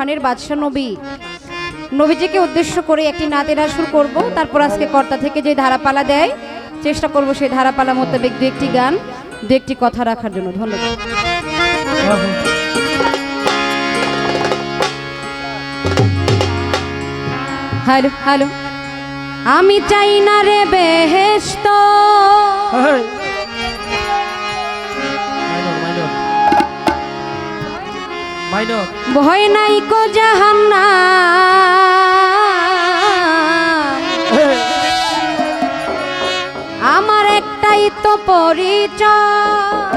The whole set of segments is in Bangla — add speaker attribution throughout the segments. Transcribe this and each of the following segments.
Speaker 1: জাহানের বাদশাহ নবী। নবীজিকে উদ্দেশ্য করে একটি নাতের আসুর করব। তারপর আজকে কর্তা থেকে যে ধারাপালা দেয়, চেষ্টা করব সেই ধারাপালা মোতাবেক দু একটি গান, দু একটি কথা রাখার জন্য। ধন্যবাদ। Hello hello. আমি চাই না রে বেহেস্ত
Speaker 2: মাইনর।
Speaker 1: ভয় নাই কো জাহান্না আমার একটাই তো পরিচয়।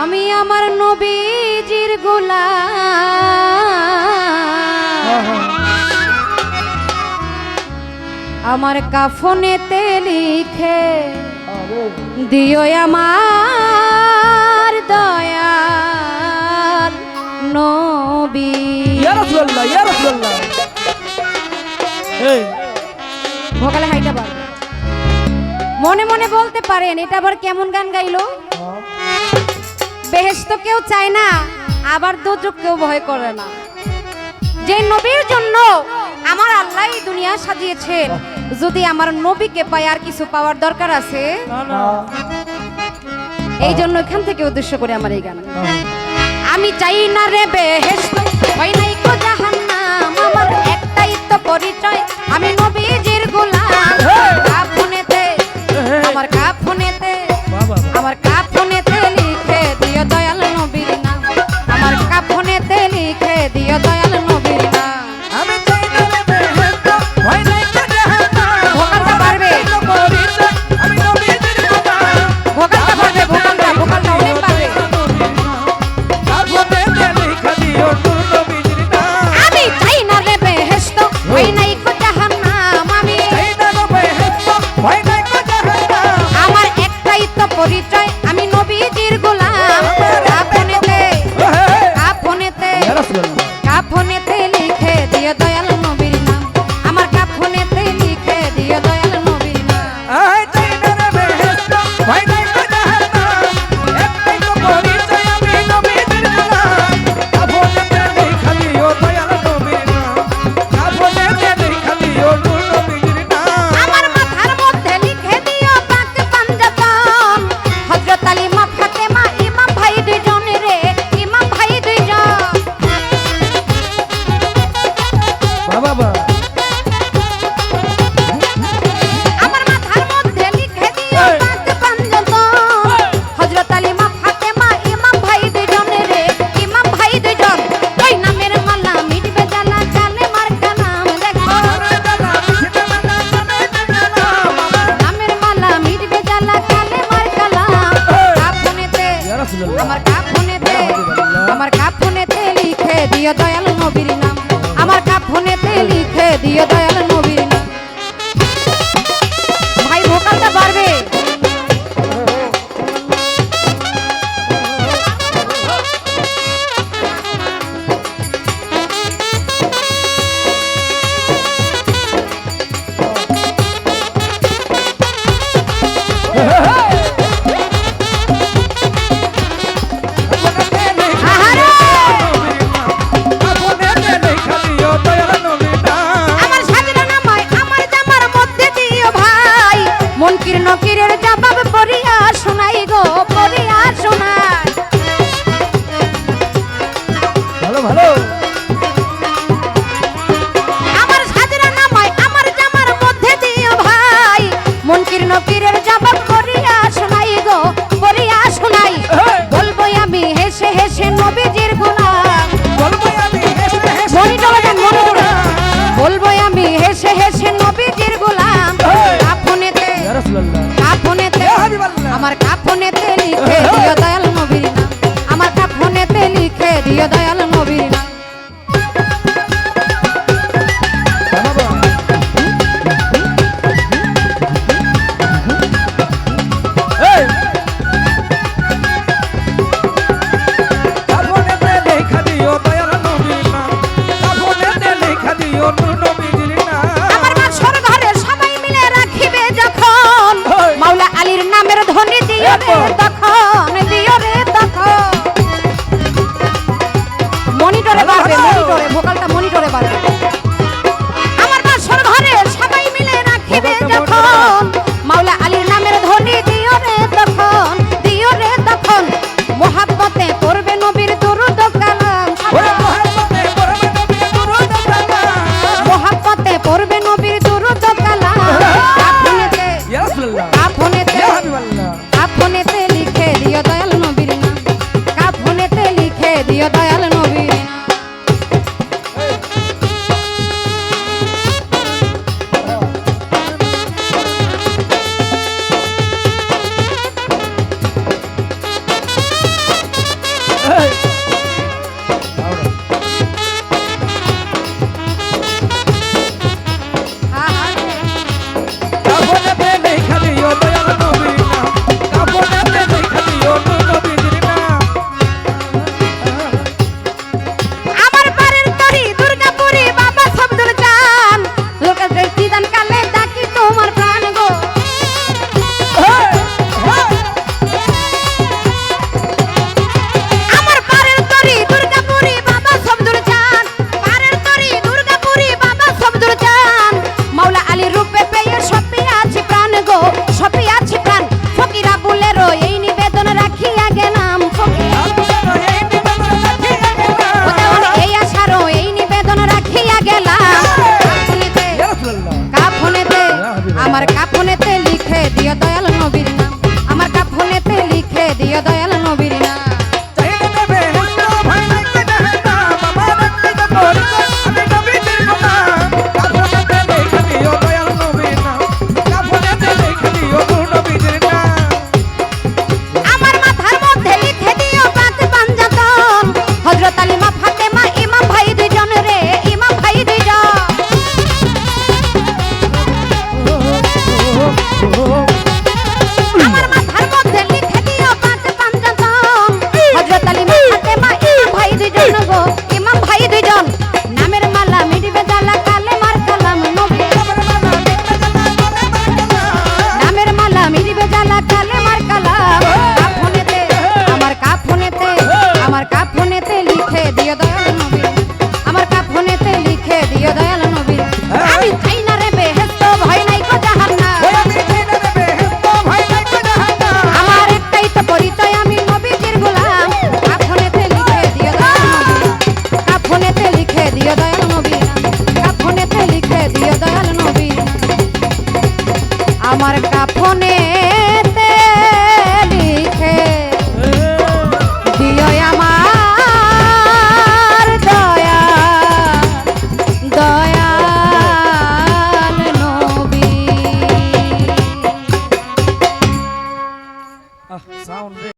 Speaker 1: আমি আমার নবীজির গোলা আমার কাফনেতে লিখে দিও আমার মনে মনে বলতে পারেন এটা আবার কেমন গান গাইলো? বেহেস তো কেউ চায় না আবার দুর্যোগ কেউ ভয় করে না। যে নবীর জন্য আমার আল্লাহ দুনিয়া সাজিয়েছেন যদি আমার নবীকে পাই আর কিছু পাওয়ার দরকার আছে? এই জন্য এখান থেকে উদ্দেশ্য করে আমার এই গান। আমি চাই না রে বেহেস্ত হয় নাই baba.